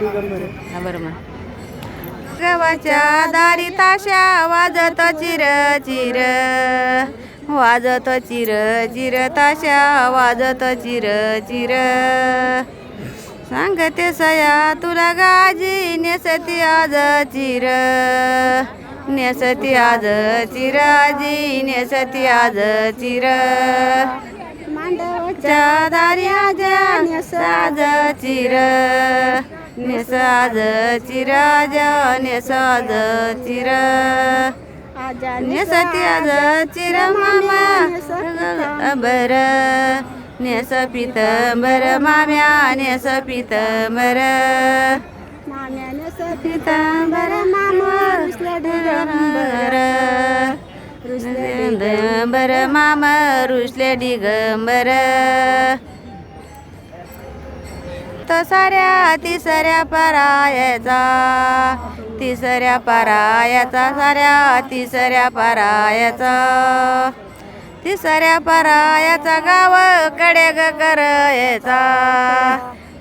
गवाच्या गव्हाच्या दारी ताशा वाजत चिर चिर. वाजत चिर चिर ताशा वाजत चिर चिर. सांगते सया तुला गाजी नेसती आज चिर. नेसती आज चिराजी नेसती आज चिर. मांडवच्या दारी आज नेसाज चिर. नेसाज चिराजा नेसाज चिरा नेसती आज चिर मामा बर नेस पितंबर माम्या नेस पितंबर पितंबर मामा दिगंबर दिगंबर मामा रुसले दिगंबर साऱ्या तिसऱ्या परायाचा तिसऱ्या परायाचा साऱ्या तिसऱ्या परायाचा. तिसऱ्या परायाचा गावकडे ग करायचा याचा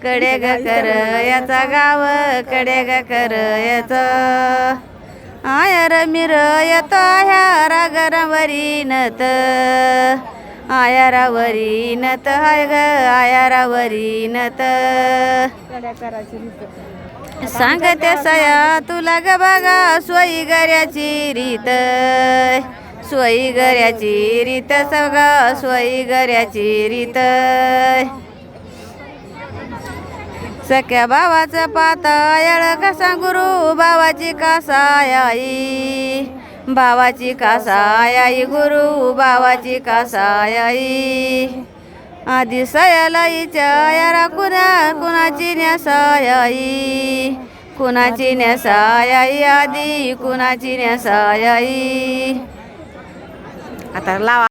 कडे ग करायचा याचा गावकडे ग करायचा. आयर मिर येतो ह्या रागरावरी नत आयारावरी नत हाय ग आयारावरी नत. सांगते सया तुला ग बघा सोयी गऱ्याची रीत. सोयी गऱ्याची रीत सगळं सोयी गऱ्याची रीत. सख्या भावाचं पातायळ कसा गुरु भावाची कासायाई बावाची कासायाई गुरु बावाची कासायाई. आधी सयालाईच्या यारा कुणा कुणाची न्यासायाई? कुणाची न्यासायाई? आधी कुणाची न्यासायाई? आता लावा.